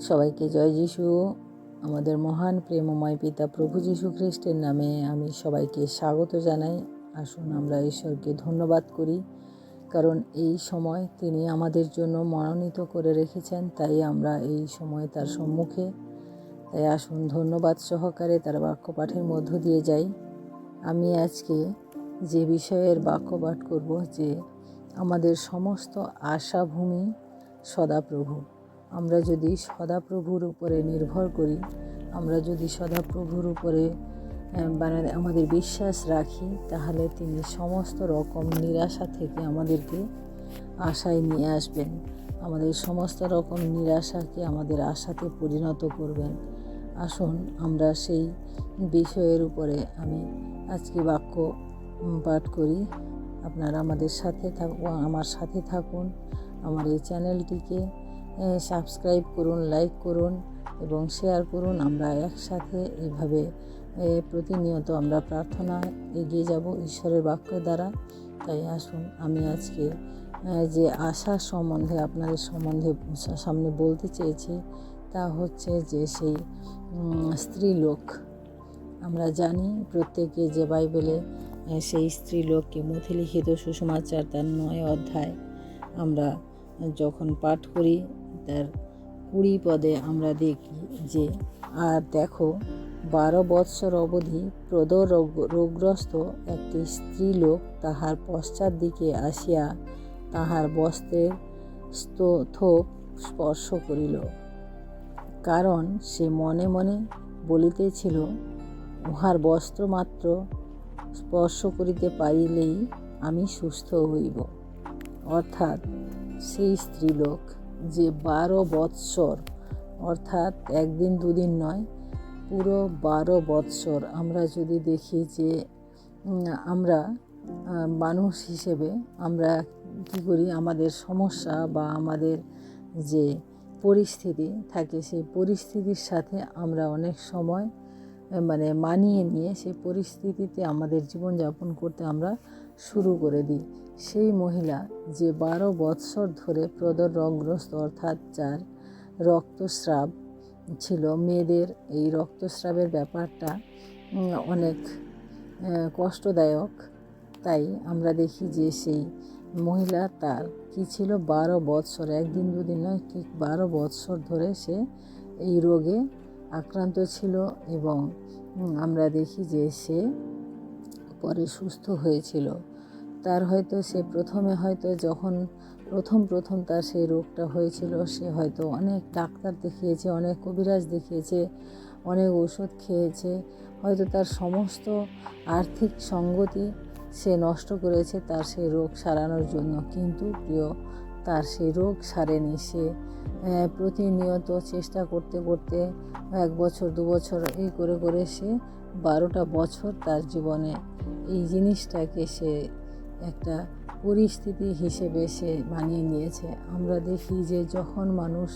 সবাইকে জয় যিশু। আমাদের মহান প্রেমময় পিতা প্রভু যীশু খ্রিস্টের নামে আমি সবাইকে স্বাগত জানাই। আসুন আমরা ঈশ্বরকে ধন্যবাদ করি, কারণ এই সময় তিনি আমাদের জন্য মনোনীত করে রেখেছেন, তাই আমরা এই সময় তার সম্মুখে। তাই আসুন ধন্যবাদ সহকারে তার বাক্য পাঠের মধ্য দিয়ে যাই। আমি আজকে যে বিষয়ের বাক্য পাঠ করব যে আমাদের সমস্ত আশাভূমি সদাপ্রভু। আমরা যদি সদাপ্রভুর উপরে নির্ভর করি, আমরা যদি সদাপ্রভুর উপরে মানে আমাদের বিশ্বাস রাখি, তাহলে তিনি সমস্ত রকম নিরাশা থেকে আমাদেরকে আশায় নিয়ে আসবেন। আমাদের সমস্ত রকম নিরাশাকে আমাদের আশাতে পরিণত করবেন। আসুন আমরা সেই বিষয়ের উপরে আমি আজকে বাক্য পাঠ করি। আপনারা আমাদের সাথে থাকুন, আমার সাথে থাকুন, আমার এই চ্যানেলটিকে সাবস্ক্রাইব করুন লাইক করুন এবং শেয়ার করুন। আমরা একসাথে এইভাবে প্রতিনিয়ত আমরা প্রার্থনা এগিয়ে যাব ঈশ্বরের বাক্য দ্বারা। তাই আসুন, আমি আজকে যে আশা সম্বন্ধে, আপনাদের সম্বন্ধে সামনে বলতে চেয়েছি তা হচ্ছে যে সেই স্ত্রীলোক। আমরা জানি প্রত্যেকে যে বাইবেলে সেই স্ত্রীলোককে মথিলিখিত সুষমাচার তার নয় অধ্যায়। আমরা যখন পাঠ করি তার কুড়ি পদে আমরা দেখি যে, আর দেখো, বারো বৎসর অবধি প্রদ রোগগ্রস্ত একটি স্ত্রীলোক তাহার পশ্চাৎ দিকে আসিয়া তাহার বস্ত্রের থোপ স্পর্শ করিল। কারণ সে মনে মনে বলিতেছিল, উহার বস্ত্র মাত্র স্পর্শ করিতে পারিলেই আমি সুস্থ হইব। অর্থাৎ সেই স্ত্রীলোক যে বারো বৎসর, অর্থাৎ একদিন দুদিন নয়, পুরো বারো বৎসর আমরা যদি দেখি যে আমরা মানুষ হিসেবে আমরা কী করি, আমাদের সমস্যা বা আমাদের যে পরিস্থিতি থাকে, সেই পরিস্থিতির সাথে আমরা অনেক সময় মানে মানিয়ে নিয়ে সেই পরিস্থিতিতে আমাদের জীবনযাপন করতে আমরা শুরু করে দিই। সেই মহিলা যে বারো বৎসর ধরে প্রদর রোগগ্রস্ত, অর্থাৎ যার রক্তস্রাব ছিল, মেয়েদের এই রক্তস্রাবের ব্যাপারটা অনেক কষ্টদায়ক। তাই আমরা দেখি যে সেই মহিলা তার কি ছিল, বারো বৎসর, একদিন দুদিন নয় ঠিক বারো বৎসর ধরে সে এই রোগে আক্রান্ত ছিল এবং আমরা দেখি যে সে পরে সুস্থ হয়েছিল। তার হয়তো সে প্রথমে হয়তো যখন প্রথম প্রথম তার সেই রোগটা হয়েছিল, সে হয়তো অনেক ডাক্তার দেখিয়েছে, অনেক কবিরাজ দেখিয়েছে, অনেক ওষুধ খেয়েছে। হয়তো তার সমস্ত আর্থিক সঙ্গতি সে নষ্ট করেছে তার সেই রোগ সারানোর জন্য। কিন্তু প্রিয়, তার সেই রোগ সারেনি সে। প্রতিনিয়ত চেষ্টা করতে করতে এক বছর, দু বছর এই করে করে সে বারোটা বছর তার জীবনে এই জিনিসটাকে সে একটা পরিস্থিতি হিসেবে সে মানিয়ে নিয়েছে। আমরা দেখি যে যখন মানুষ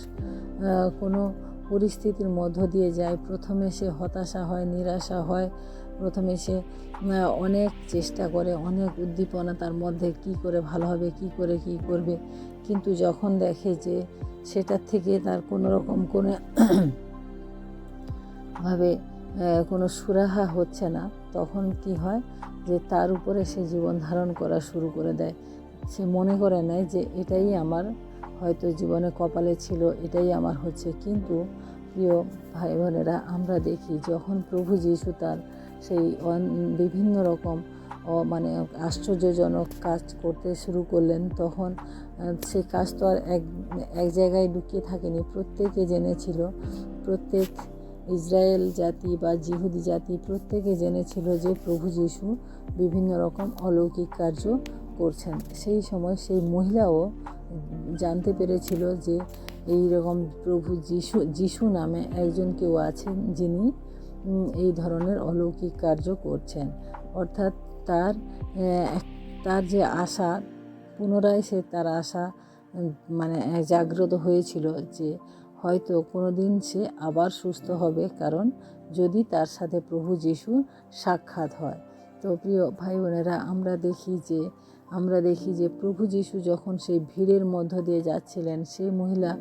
কোনো পরিস্থিতির মধ্য দিয়ে যায়, প্রথমে সে হতাশা হয়, নিরাশা হয়। প্রথমে সে অনেক চেষ্টা করে, অনেক উদ্দীপনা তার মধ্যে কি করে ভালো হবে, কি করে কি করবে। কিন্তু যখন দেখে যে সেটার থেকে তার কোনো রকম কোনো ভাবে কোনো সুরাহা হচ্ছে না, তখন কি হয়? যে তার উপরে সে জীবন ধারণ করা শুরু করে দেয়। সে মনে করে নেয় যে এটাই আমার হয়তো জীবনে কপালে ছিল, এটাই আমার হচ্ছে। কিন্তু প্রিয় ভাই বোনেরা আমরা দেখি যখন প্রভু যিশু তার সেই বিভিন্ন রকম মানে আশ্চর্যজনক কাজ করতে শুরু করলেন, তখন সে কাজ তো আর এক এক জায়গায় লুকিয়ে থাকেনি। প্রত্যেকে জেনেছিল, প্রত্যেক ইসরায়েল জাতি বা জিহুদি জাতি প্রত্যেকে জেনেছিল যে প্রভু যিশু বিভিন্ন রকম অলৌকিক কার্য করছেন। সেই সময় সেই মহিলাও জানতে পেরেছিল যে এই রকম প্রভু যিশু যিশু নামে একজন কেউ আছেন যিনি এই ধরনের অলৌকিক কার্য করছেন। অর্থাৎ তার তার যে আশা, পুনরায় সে তার আশা মানে জাগ্রত হয়েছিল যে হয়তো কোনো দিন সে আবার সুস্থ হবে, কারণ যদি তার সাথে প্রভু যিশুর সাক্ষাৎ হয়। তো প্রিয় ভাই বোনেরা, আমরা দেখি যে, আমরা দেখি যে প্রভু যিশু যখন সেই ভিড়ের মধ্য দিয়ে যাচ্ছিলেন, সেই মহিলা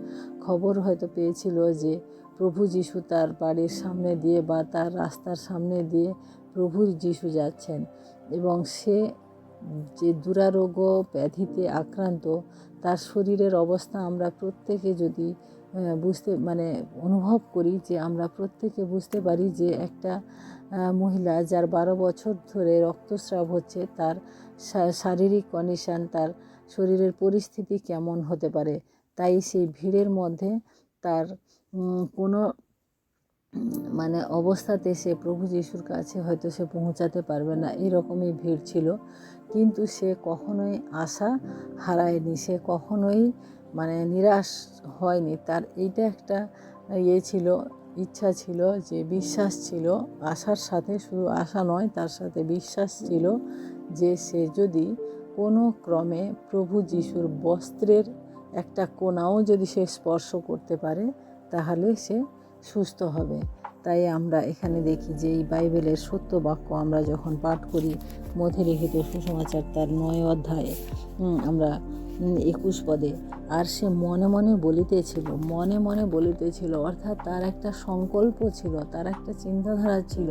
খবর হয়তো পেয়েছিল যে প্রভু যিশু তার বাড়ির সামনে দিয়ে বা তার রাস্তার সামনে দিয়ে প্রভু যিশু যাচ্ছেন এবং সে যে দুরারোগ্য ব্যাধিতে আক্রান্ত, তার শরীরের অবস্থা আমরা প্রত্যেকে যদি বুঝতে মানে অনুভব করি যে আমরা প্রত্যেকে বুঝতে পারি যে একটা মহিলা যার বারো বছর ধরে রক্তস্রাব হচ্ছে, তার শারীরিক কন্ডিশন তার শরীরের পরিস্থিতি কেমন হতে পারে, তাই সেই ভিড়ের মধ্যে তার কোনো মানে অবস্থাতে সে প্রভু যিশুর কাছে হয়তো সে পৌঁছাতে পারবে না, এরকমই ভিড় ছিল। কিন্তু সে কখনোই আশা হারায়নি, সে কখনোই মানে নিরাশ হয়নি। তার এইটা একটা ইয়ে ছিল, ইচ্ছা ছিল যে বিশ্বাস ছিল, আশার সাথে শুধু আশা নয়, তার সাথে বিশ্বাস ছিল যে সে যদি কোনো ক্রমে প্রভু যিশুর বস্ত্রের একটা কোনাও যদি সে স্পর্শ করতে পারে, তাহলে সে সুস্থ হবে। তাই আমরা এখানে দেখি যে এই বাইবেলের সত্য বাক্য আমরা যখন পাঠ করি, মধ্যে লিখিত সুসমাচার তার নয় অধ্যায়ে আমরা একুশ পদে। আর সে মনে মনে বলিতেছিল, মনে মনে বলিতেছিল, অর্থাৎ তার একটা সংকল্প ছিল, তার একটা চিন্তাধারা ছিল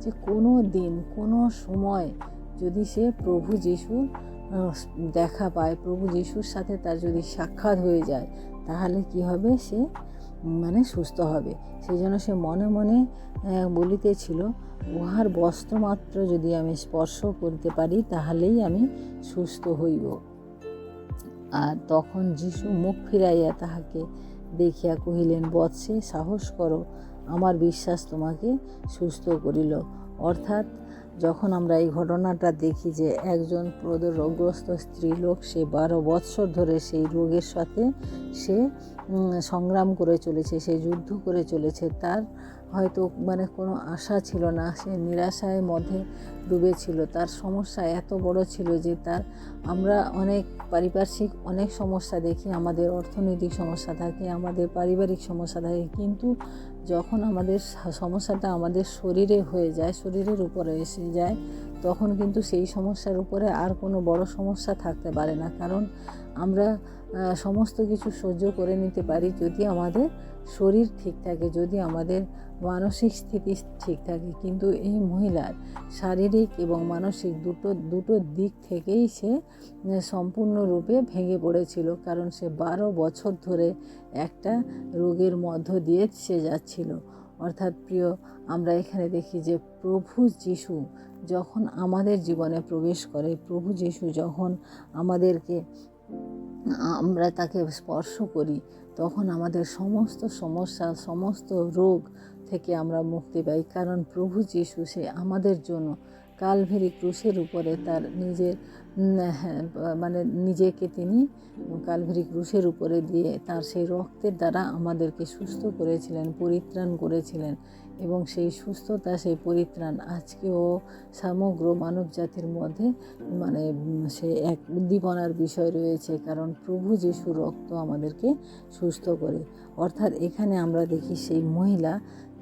যে কোনো দিন, কোনো সময় যদি সে প্রভু যিশু দেখা পায়, প্রভু যিশুর সাথে তার যদি সাক্ষাৎ হয়ে যায়, তাহলে কি হবে? সে মানে সুস্থ হবে। সেই জন্য সে মনে মনে বলিতেছিল, উহার বস্ত্রমাত্র যদি আমি স্পর্শ করতে পারি, তাহলেই আমি সুস্থ হইব। আর তখন যিশু মুখ ফিরাইয়া তাহাকে দেখিয়া কহিলেন, বৎসে, সাহস করো, আমার বিশ্বাস তোমাকে সুস্থ করিল। অর্থাৎ যখন আমরা এই ঘটনাটা দেখি যে একজন রোগগ্রস্ত স্ত্রীলোক, সে বারো বৎসর ধরে সেই রোগের সাথে সে সংগ্রাম করে চলেছে, সে যুদ্ধ করে চলেছে, তার হয়তো মানে কোনো আশা ছিল না, সে নিরাশায় মধ্যে ডুবে ছিল তার সমস্যা এত বড় ছিল যে তার আমরা অনেক পারিপার্শ্বিক অনেক সমস্যা দেখি, আমাদের অর্থনৈতিক সমস্যা থাকে, আমাদের পারিবারিক সমস্যা থাকে। কিন্তু যখন আমাদের সমস্যাটা আমাদের শরীরে হয়ে যায়, শরীরের উপরে এসে যায়, তখন কিন্তু সেই সমস্যার উপরে আর কোনো বড় সমস্যা থাকতে পারে না। কারণ আমরা সমস্ত কিছু সহ্য করে নিতে পারি যদি আমাদের শরীর ঠিক থাকে, যদি আমাদের মানসিক স্থিতি ঠিক থাকে, কিন্তু এই মহিলার শারীরিক এবং মানসিক দুটো দুটো দিক থেকেই সে সম্পূর্ণরূপে ভেঙে পড়েছিল। কারণ সে বারো বছর ধরে একটা রোগের মধ্য দিয়ে সে যাচ্ছিল। অর্থাৎ প্রিয়, আমরা এখানে দেখি যে প্রভু যিশু যখন আমাদের জীবনে প্রবেশ করে, প্রভু যিশু যখন আমাদেরকে, আমরা তাকে স্পর্শ করি, তখন আমাদের সমস্ত সমস্যা, সমস্ত রোগ থেকে আমরা মুক্তি পাই কারণ প্রভু যিশু সে আমাদের জন্য কালভেরি ক্রুশের উপরে তার নিজের হ্যাঁ, মানে নিজেকে তিনি কালভেরি ক্রুশের উপরে দিয়ে তার সেই রক্তের দ্বারা আমাদেরকে সুস্থ করেছিলেন পরিত্রাণ করেছিলেন এবং সেই সুস্থতা সেই পরিত্রাণ আজকেও সমগ্র মানব জাতির মধ্যে মানে সে এক উদ্দীপনার বিষয় রয়েছে কারণ প্রভু যিশু রক্ত আমাদেরকে সুস্থ করে। অর্থাৎ এখানে আমরা দেখি সেই মহিলা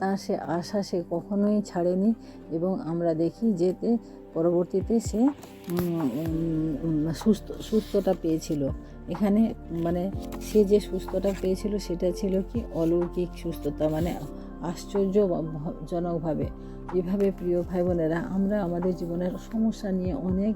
তার সে আশা সে কখনোই ছাড়েনি এবং আমরা দেখি যেতে, পরবর্তীতে সে সুস্থ, সুস্থতা পেয়েছিল। এখানে মানে সে যে সুস্থতা পেয়েছিল সেটা ছিল কি অলৌকিক সুস্থতা মানে আশ্চর্যজনকভাবে। এভাবে প্রিয় ভাই বোনেরা, আমরা আমাদের জীবনের সমস্যা নিয়ে অনেক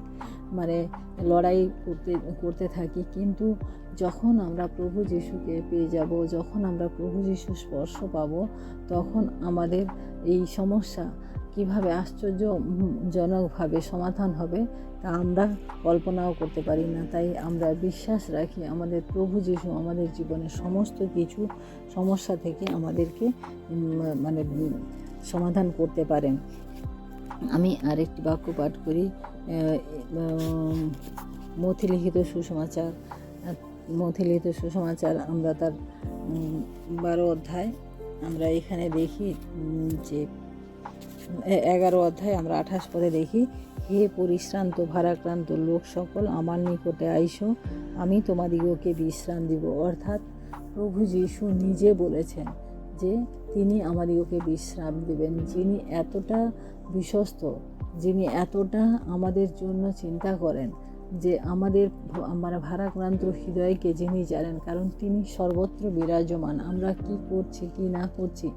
মানে লড়াই করতে করতে থাকি। কিন্তু যখন আমরা প্রভু যিশুকে পেয়ে যাব, যখন আমরা প্রভু যিশু স্পর্শ পাব, তখন আমাদের এই সমস্যা কীভাবে আশ্চর্যজনকভাবে সমাধান হবে, তা আমরা কল্পনাও করতে পারি না। তাই আমরা বিশ্বাস রাখি, আমাদের প্রভু যিশু আমাদের জীবনের সমস্ত কিছু সমস্যা থেকে আমাদেরকে মানে সমাধান করতে পারেন। আমি আরেকটি বাক্য পাঠ করি মথিলিখিত সুসমাচার মথিলিখিত সুসমাচার আমরা তার বারো অধ্যায় আমরা এখানে দেখি যে এগারো অধ্যায় আমরা আঠাশ পদে দেখি, হে পরিশ্রান্ত ভারাক্রান্ত লোক সকল, আমার নিকটে আইসো, আমি তোমাদিগকে বিশ্রাম দিব। অর্থাৎ প্রভু যিশু নিজে বলেছেন যে তিনি আমাদিগকে বিশ্রাম দেবেন, যিনি এতটা বিশ্বস্ত, যিনি এতটা আমাদের জন্য চিন্তা করেন যে আমাদের মানে ভারাক্রান্ত হৃদয়কে যিনি জানেন, কারণ তিনি সর্বত্র বিরাজমান। আমরা কি করছি, কি না করছি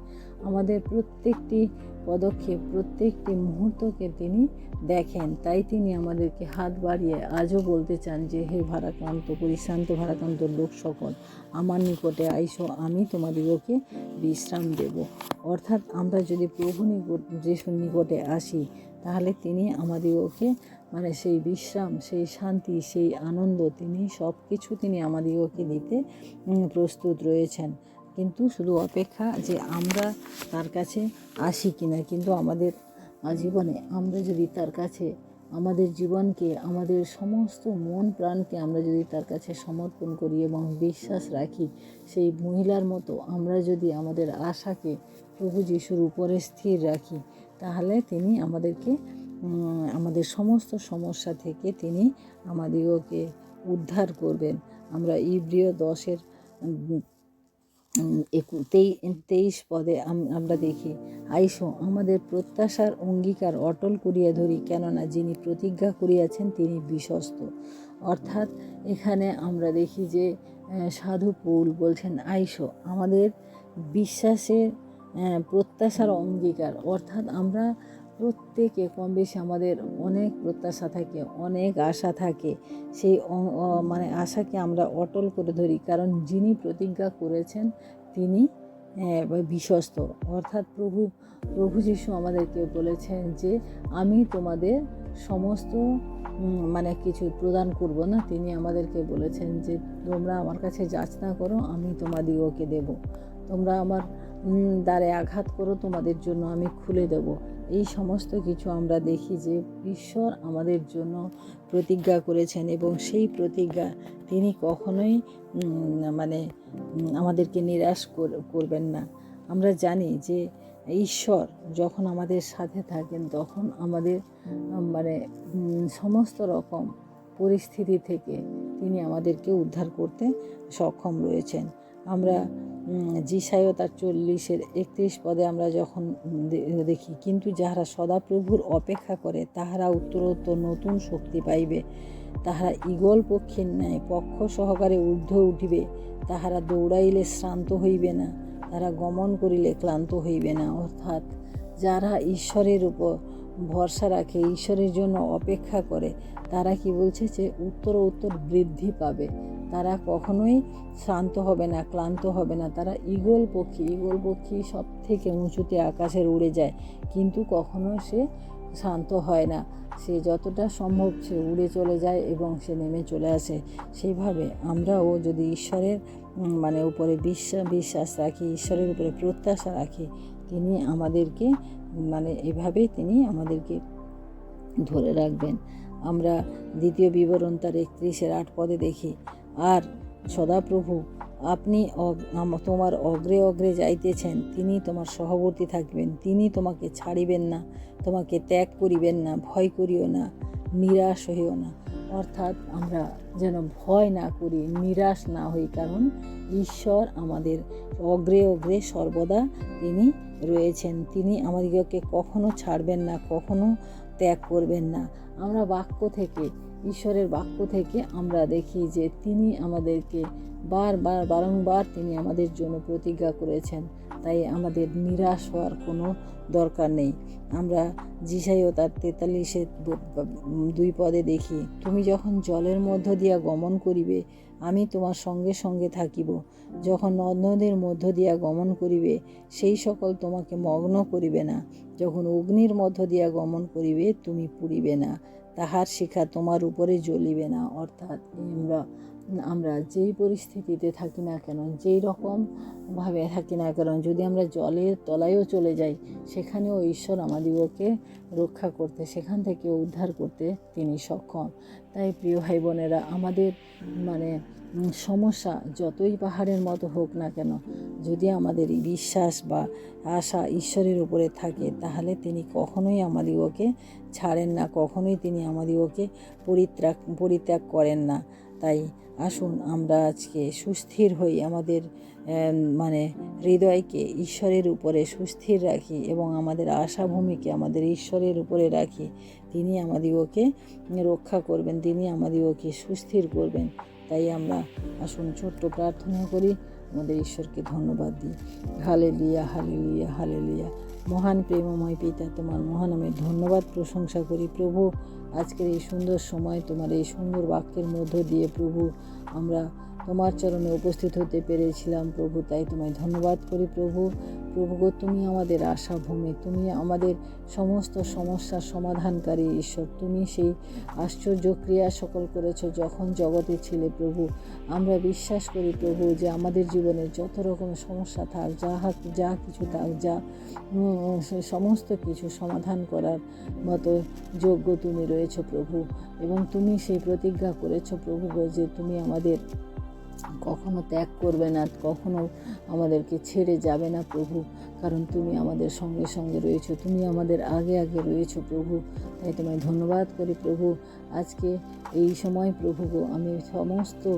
আমাদের প্রত্যেকটি পদক্ষেপ, প্রত্যেকটি মুহূর্তকে তিনি দেখেন। তাই তিনি আমাদেরকে হাত বাড়িয়ে আজও বলতে চান যে, হে ভারাক্রান্ত, পরিশ্রান্ত ভারাক্রান্ত লোক সকল, আমার নিকটে আইসো, আমি তোমাদিগকে বিশ্রাম দেব। অর্থাৎ আমরা যদি প্রভু নিকট, যিশুর নিকটে আসি, তাহলে তিনি আমাদিগকে মানে সেই বিশ্রাম, সেই শান্তি, সেই আনন্দ, তিনি সব কিছু তিনি আমাদিগকে দিতে প্রস্তুত রয়েছেন। কিন্তু শুধু অপেক্ষা যে আমরা তার কাছে আসি কিনা, কিন্তু আমাদের জীবনে আমরা যদি তার কাছে, আমাদের জীবনকে, আমাদের সমস্ত মন প্রাণকে আমরা যদি তার কাছে সমর্পণ করি এবং বিশ্বাস রাখি, সেই মহিলার মতো আমরা যদি আমাদের আশাকে প্রভু যিশুর উপরে স্থির রাখি, তাহলে তিনি আমাদেরকে আমাদের সমস্ত সমস্যা থেকে তিনি আমাদিগকে উদ্ধার করবেন। আমরা ইব্রিয় দশের তেইশ পদে আমরা দেখি, আইসো, আমাদের প্রত্যাশার অঙ্গীকার অটল করিয়া ধরি, কেননা যিনি প্রতিজ্ঞা করিয়াছেন তিনি বিশ্বস্ত। অর্থাৎ এখানে আমরা দেখি যে সাধু পৌল বলছেন, আইসো, আমাদের বিশ্বাসের প্রত্যাশার অঙ্গীকার। অর্থাৎ আমরা প্রত্যেকে কম বেশি আমাদের অনেক প্রত্যাশা থাকে, অনেক আশা থাকে। সেই মানে আশাকে আমরা অটল করে ধরি। কারণ যিনি প্রতিজ্ঞা করেছেন, তিনি বিশ্বস্ত। অর্থাৎ প্রভু প্রভু যিশু আমাদেরকে বলেছেন যে, আমি তোমাদের সমস্ত মানে কিছু প্রদান করব না। তিনি আমাদেরকে বলেছেন যে, তোমরা আমার কাছে যাচনা করো, আমি তোমাদিগকে দেব। তোমরা আমার দ্বারে আঘাত করো, তোমাদের জন্য আমি খুলে দেব। এই সমস্ত কিছু আমরা দেখি যে ঈশ্বর আমাদের জন্য প্রতিজ্ঞা করেছেন এবং সেই প্রতিজ্ঞা তিনি কখনোই মানে আমাদেরকে নিরাশ কর- করবেন না। আমরা জানি যে ঈশ্বর যখন আমাদের সাথে থাকেন, তখন আমাদের মানে সমস্ত রকম পরিস্থিতি থেকে তিনি আমাদেরকে উদ্ধার করতে সক্ষম রয়েছেন। আমরা জিসায়ও তার চল্লিশের একত্রিশ পদে আমরা যখন দেখি, কিন্তু যাহারা সদাপ্রভুর অপেক্ষা করে, তাহারা উত্তরোত্তর নতুন শক্তি পাইবে। তাহারা ঈগল পক্ষীর ন্যায় পক্ষ সহকারে ঊর্ধ্ব উঠিবে। তাহারা দৌড়াইলে শ্রান্ত হইবে না তারা গমন করিলে ক্লান্ত হইবে না। অর্থাৎ যারা ঈশ্বরের উপর ভরসা রাখে, ঈশ্বরের জন্য অপেক্ষা করে। তারা কি বলছে যে, উত্তর উত্তর বৃদ্ধি পাবে। তারা কখনোই শান্ত হবে না, ক্লান্ত হবে না। তারা ঈগল পক্ষী ঈগল পক্ষী সব থেকে উঁচুতে আকাশের উড়ে যায়। কিন্তু কখনো সে শান্ত হয় না। সে যতটা সম্ভব সে উড়ে চলে যায় এবং সে নেমে চলে আসে। সেইভাবে আমরাও যদি ঈশ্বরের মানে উপরে বিশ্বাস বিশ্বাস রাখি, ঈশ্বরের উপরে প্রত্যাশা রাখি, তিনি আমাদেরকে মানে এভাবেই তিনি আমাদেরকে ধরে রাখবেন। আমরা দ্বিতীয় বিবরণ তার একত্রিশের আট পদে দেখি, আর সদাপ্রভু, আপনি তোমার অগ্রে অগ্রে যাইতেছেন, তিনি তোমার সহবর্তী থাকবেন, তিনি তোমাকে ছাড়িবেন না, তোমাকে ত্যাগ করিবেন না, ভয় করিও না, নিরাশ হইও না। অর্থাৎ আমরা যেন ভয় না করি, নিরাশ না হই, কারণ ঈশ্বর আমাদের অগ্রে অগ্রে সর্বদা তিনি রয়েছেন। তিনি আমাদিগকে কখনো ছাড়বেন না, কখনো ত্যাগ করবেন না। আমরা বাক্য থেকে ঈশ্বরের বাক্য থেকে আমরা দেখি যে তিনি আমাদেরকে বারবার বারংবার তিনি আমাদের জন্য প্রতিজ্ঞা করেছেন। তাই আমাদের নিরাশ হওয়ার কোনো দরকার নেই। আমরা জিসাইও তার তেতাল্লিশের দুই পদে দেখি, তুমি যখন জলের মধ্য দিয়া গমন করিবে, আমি তোমার সঙ্গে সঙ্গে থাকিব। যখন নদ নদীর মধ্য দিয়া গমন করিবে, সেই সকল তোমাকে মগ্ন করিবে না। যখন অগ্নির মধ্য দিয়া গমন করিবে, তুমি পুড়িবে না। তাহার শিখা তোমার উপরে জ্বলিবে না, অর্থাৎ আমরা আমরা যেই পরিস্থিতিতে থাকি না কেন, যেই রকমভাবে থাকি না কেন, যদি আমরা জলের তলায়ও চলে যাই, সেখানেও ঈশ্বর আমাদিগকে রক্ষা করতে, সেখান থেকে উদ্ধার করতে তিনি সক্ষম। তাই প্রিয় ভাই বোনেরা, আমাদের মানে সমস্যা যতই পাহাড়ের মতো হোক না কেন, যদি আমাদের বিশ্বাস বা আশা ঈশ্বরের উপরে থাকে, তাহলে তিনি কখনোই আমাদিগকে ছাড়েন না, কখনোই তিনি আমাদিগকে পরিত্যাগ পরিত্যাগ করেন না। তাই আসুন আমরা আজকে সুস্থির হই, আমাদের মানে হৃদয়কে ঈশ্বরের উপরে সুস্থির রাখি এবং আমাদের আশাভূমিকে আমাদের ঈশ্বরের উপরে রাখি। তিনি আমাদিগকে রক্ষা করবেন, তিনি আমাদিগকে সুস্থির করবেন। তাই আমরা আসুন ছোট্ট প্রার্থনা করি, আমাদের ঈশ্বরকে ধন্যবাদ দিই। হালে লিয়া হালে লিয়া হালে লিয়া মহান প্রেমময় পিতা, তোমার মহানামের ধন্যবাদ প্রশংসা করি প্রভু। আজকের এই সুন্দর সময় তোমার এই সুন্দর বাক্যের মধ্য দিয়ে প্রভু, আমরা তোমার চরণে উপস্থিত হতে পেরেছিলাম প্রভু, তাই তোমায় ধন্যবাদ করি প্রভু। প্রভু গো, তুমি আমাদের আশা ভূমি তুমি আমাদের সমস্ত সমস্যার সমাধানকারী ঈশ্বর। তুমি সেই আশ্চর্য ক্রিয়া সকল করেছ যখন জগতে ছিলে প্রভু। আমরা বিশ্বাস করি প্রভু যে আমাদের জীবনে যত রকম সমস্যা থাক যা যা কিছু থাক, যা সমস্ত কিছু সমাধান করার মতো যোগ্য তুমি রয়েছো প্রভু। এবং তুমি সেই প্রতিজ্ঞা করেছ প্রভু গো যে তুমি আমাদের কখনো ত্যাগ করবে না, কখনো আমাদেরকে ছেড়ে যাবে না প্রভু। কারণ তুমি আমাদের সঙ্গে সঙ্গে রয়েছো, তুমি আমাদের আগে আগে রয়েছো প্রভু। তাই তোমায় ধন্যবাদ করি প্রভু। আজকে এই সময় প্রভু আমি সমস্ত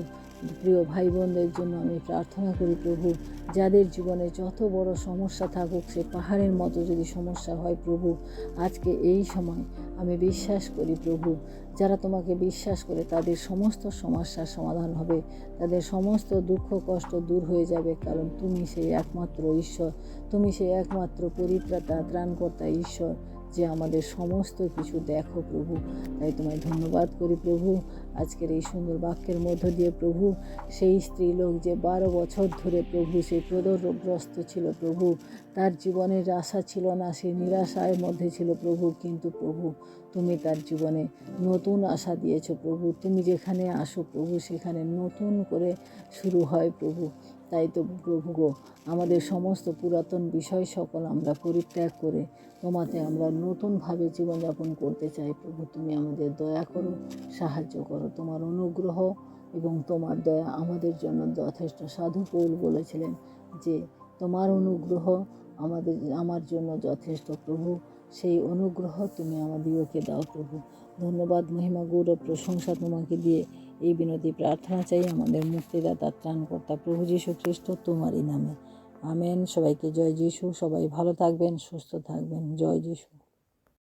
প্রিয় ভাই বোনদের জন্য আমি প্রার্থনা করি, প্রভু, যাদের জীবনে যত বড় সমস্যা থাকুক, সে পাহাড়ের মতো যদি সমস্যা হয়, প্রভু, আজকে এই সময় আমি বিশ্বাস করি, প্রভু, যারা তোমাকে বিশ্বাস করে, তাদের সমস্ত সমস্যার সমাধান হবে, তাদের সমস্ত দুঃখ, কষ্ট দূর হয়ে যাবে, কারণ তুমি সেই একমাত্র ঈশ্বর, তুমি সেই একমাত্র পরিত্রাতা, ত্রাণকর্তা ঈশ্বর। যে আমাদের সমস্ত কিছু দেখো প্রভু। তাই তোমায় ধন্যবাদ করি প্রভু। আজকের এই সুন্দর বাক্যের মধ্য দিয়ে প্রভু, সেই স্ত্রীলোক যে বারো বছর ধরে প্রভু, সেই প্রদরগ্রস্ত ছিল প্রভু। তার জীবনের আশা ছিল না সে নিরাশায় মধ্যে ছিল প্রভু। কিন্তু প্রভু, তুমি তার জীবনে নতুন আশা দিয়েছ প্রভু। তুমি যেখানে আসো প্রভু, সেখানে নতুন করে শুরু হয় প্রভু। তাই তো প্রভু গো, আমাদের সমস্ত পুরাতন বিষয় সকল আমরা পরিত্যাগ করে তোমাতে আমরা নতুনভাবে জীবনযাপন করতে চাই। প্রভু, তুমি আমাদের দয়া করো, সাহায্য করো। তোমার অনুগ্রহ এবং তোমার দয়া আমাদের জন্য যথেষ্ট সাধু পৌল বলেছিলেন যে, তোমার অনুগ্রহ আমাদের, আমার জন্য যথেষ্ট প্রভু। সেই অনুগ্রহ তুমি আমাদিগকে দাও প্রভু। ধন্যবাদ, মহিমা, গৌরব, প্রশংসা তোমাকে দিয়ে এই বিনতি প্রার্থনা চাই আমাদের মুক্তিদাতা ত্রাণকর্তা প্রভু যীশু খ্রিস্ট তোমারই নামে। আমেন। সবাইকে জয় যীশু। সবাই ভালো থাকবেন, সুস্থ থাকবেন। জয় যিশু।